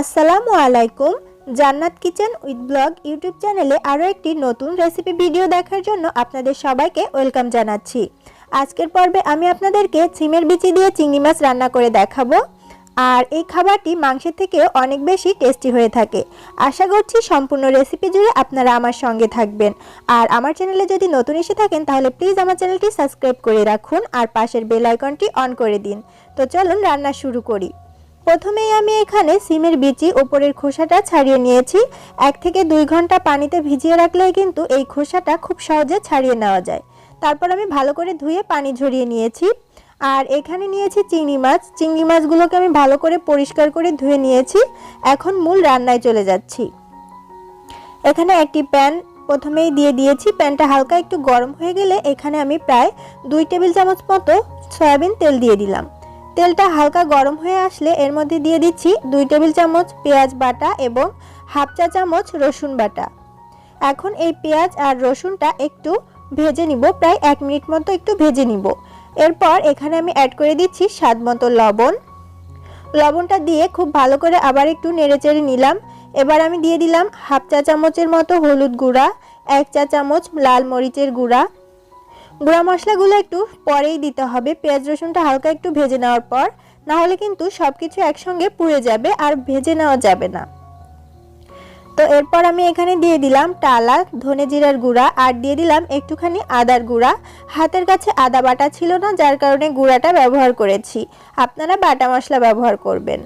আসসালামু আলাইকুম। জান্নাত কিচেন উইথ ব্লগ ইউটিউব চ্যানেলে আরও একটি নতুন রেসিপি ভিডিও দেখার জন্য আপনাদের সবাইকে ওয়েলকাম জানাচ্ছি। আজকের পর্বে আমি আপনাদেরকে সিমের বিচি দিয়ে চিংড়ি মাছ রান্না করে দেখাবো। আর এই খাবারটি মাংসের থেকেও অনেক বেশি টেস্টি হয়ে থাকে। আশা করছি সম্পূর্ণ রেসিপি জুড়ে আপনারা আমার সঙ্গে থাকবেন। আর আমার চ্যানেলে যদি নতুন এসে থাকেন, তাহলে প্লিজ আমার চ্যানেলটি সাবস্ক্রাইব করে রাখুন আর পাশের বেল আইকনটি অন করে দিন। তো চলুন রান্না শুরু করি। প্রথমেই আমি এখানে সিমের বিচি ওপরের খোসাটা ছাড়িয়ে নিয়েছি। এক থেকে দুই ঘণ্টা পানিতে ভিজিয়ে রাখলেই কিন্তু এই খোসাটা খুব সহজে ছাড়িয়ে নেওয়া যায়। তারপর আমি ভালো করে ধুয়ে পানি ঝরিয়ে নিয়েছি। আর এখানে নিয়েছি চিংড়ি মাছ। চিংড়ি মাছগুলোকে আমি ভালো করে পরিষ্কার করে ধুয়ে নিয়েছি। এখন মূল রান্নায় চলে যাচ্ছি। এখানে একটি প্যান প্রথমেই দিয়ে দিয়েছি। প্যানটা হালকা একটু গরম হয়ে গেলে এখানে আমি প্রায় দুই টেবিল চামচ মতো সয়াবিন তেল দিয়ে দিলাম। তেলটা হালকা গরম হয়ে আসলে এর মধ্যে দিয়ে দিচ্ছি দুই টেবিল চামচ পেঁয়াজ বাটা এবং হাফ চা চামচ রসুন বাটা। এখন এই পেঁয়াজ আর রসুনটা একটু ভেজে নিব, প্রায় এক মিনিট মতো একটু ভেজে নিব। এরপর এখানে আমি অ্যাড করে দিচ্ছি স্বাদ মতো লবণ। লবণটা দিয়ে খুব ভালো করে আবার একটু নেড়েচেড়ে নিলাম। এবার আমি দিয়ে দিলাম হাফ চা চামচের মতো হলুদ গুঁড়া, এক চা চামচ লাল মরিচের গুঁড়া গুঁড়া মশলাগুলো একটু পরেই দিতে হবে। পেঁয়াজ রসুনটা হালকা একটু ভেজে নেওয়ার পর না হলে কিন্তু সব কিছু একসঙ্গে পুড়ে যাবে আর ভেজে নেওয়া যাবে না। তো এরপর আমি এখানে দিয়ে দিলাম টালা, ধনে জিরার গুঁড়া আর দিয়ে দিলাম একটুখানি আদার গুঁড়া। হাতের কাছে আদা বাটা ছিল না, যার কারণে গুঁড়াটা ব্যবহার করেছি। আপনারা বাটা মশলা ব্যবহার করবেন।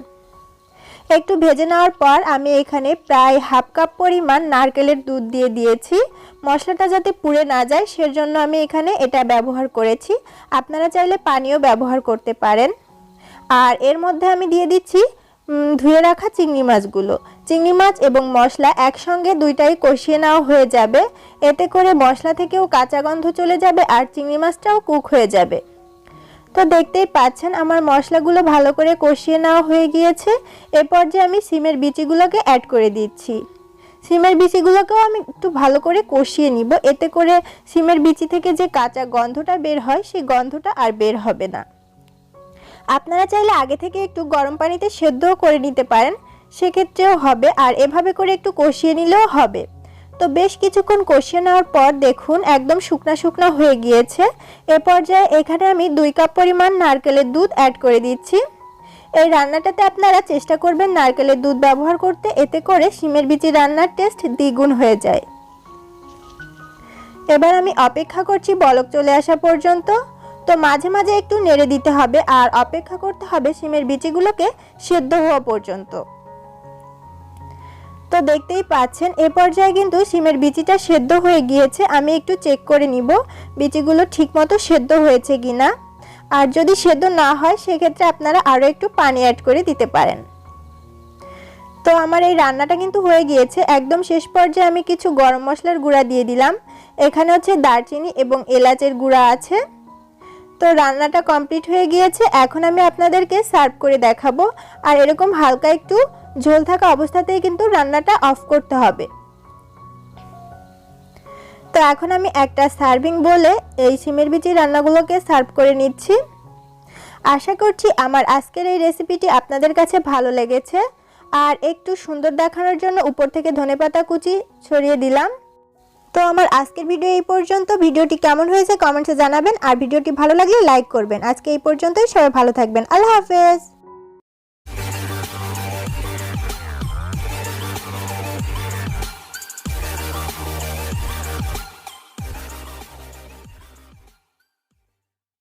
একটু ভেজে নেওয়ার পর আমি এখানে প্রায় হাফ কাপ পরিমাণ নারকেলের দুধ দিয়ে দিয়েছি। মশলাটা যাতে পুড়ে না যায়, সেজন্য আমি এখানে এটা ব্যবহার করেছি। আপনারা চাইলে পানিও ব্যবহার করতে পারেন। আর এর মধ্যে আমি দিয়ে দিচ্ছি ধুয়ে রাখা চিংড়ি মাছগুলো। চিংড়ি মাছ এবং মশলা একসঙ্গে দুইটাই কষিয়ে নেওয়া হয়ে যাবে। এতে করে মশলা থেকেও কাঁচা গন্ধ চলে যাবে আর চিংড়ি মাছটাও কুক হয়ে যাবে। তো দেখতেই পাচ্ছেন, আমার মশলাগুলো ভালো করে কষিয়ে নেওয়া হয়ে গিয়েছে। এরপর যে আমি সিমের বিচিগুলোকে অ্যাড করে দিচ্ছি। সিমের বিচিগুলোকেও আমি একটু ভালো করে কষিয়ে নিব। এতে করে সিমের বিচি থেকে যে কাঁচা গন্ধটা বের হয়, সেই গন্ধটা আর বের হবে না। আপনারা চাইলে আগে থেকে একটু গরম পানিতে সেদ্ধও করে নিতে পারেন। সেক্ষেত্রেও হবে। আর এভাবে করে একটু কষিয়ে নিলেও হবে। তো বেশ কিছুক্ষণ কষিয়ে নেওয়ার পর দেখুন একদম শুকনা শুকনা হয়ে গিয়েছে। এ পর্যায়ে এখানে আমি দুই কাপ পরিমাণ নারকেলের দুধ অ্যাড করে দিচ্ছি। এই রান্নাটাতে আপনারা চেষ্টা করবেন নারকেলের দুধ ব্যবহার করতে, এতে করে শিমের বিচি রান্নার টেস্ট দ্বিগুণ হয়ে যায়। এবার আমি অপেক্ষা করছি বলক চলে আসা পর্যন্ত। তো মাঝে মাঝে একটু নেড়ে দিতে হবে আর অপেক্ষা করতে হবে শিমের বিচিগুলোকে সেদ্ধ হওয়া পর্যন্ত। তো দেখতেই পাচ্ছেন, এ পর্যায়ে কিন্তু সিমের বিচিটা সেদ্ধ হয়ে গিয়েছে। আমি একটু চেক করে নিব, বিচিগুলো ঠিকমতো সেদ্ধ হয়েছে কিনা। আর যদি সেদ্ধ না হয়, সেক্ষেত্রে আপনারা আরও একটু পানি অ্যাড করে দিতে পারেন। তো আমার এই রান্নাটা কিন্তু হয়ে গিয়েছে। একদম শেষ পর্যায়ে আমি কিছু গরম মশলার গুঁড়া দিয়ে দিলাম। এখানে হচ্ছে দারচিনি এবং এলাচের গুঁড়া আছে। তো রান্নাটা কমপ্লিট হয়ে গিয়েছে। এখন আমি আপনাদেরকে সার্ভ করে দেখাবো। আর এরকম হালকা একটু ঝোল থাকা অবস্থাতেই কিন্তু রান্নাটা অফ করতে হবে। তো এখন আমি একটা সার্ভিং বলে এই সিমের বিচি রান্নাগুলোকে সার্ভ করে নিচ্ছি। আশা করছি আমার আজকের এই রেসিপিটি আপনাদের কাছে ভালো লেগেছে। আর একটু সুন্দর দেখানোর জন্য উপর থেকে ধনেপাতা কুচি ছড়িয়ে দিলাম। তো আমার আজকের ভিডিও এই পর্যন্ত। ভিডিওটি কেমন হয়েছে কমেন্টসে জানাবেন। আর ভিডিওটি ভালো লাগলে লাইক করবেন। আজকে এই পর্যন্তই। সবাই ভালো থাকবেন। আল্লাহ হাফেজ।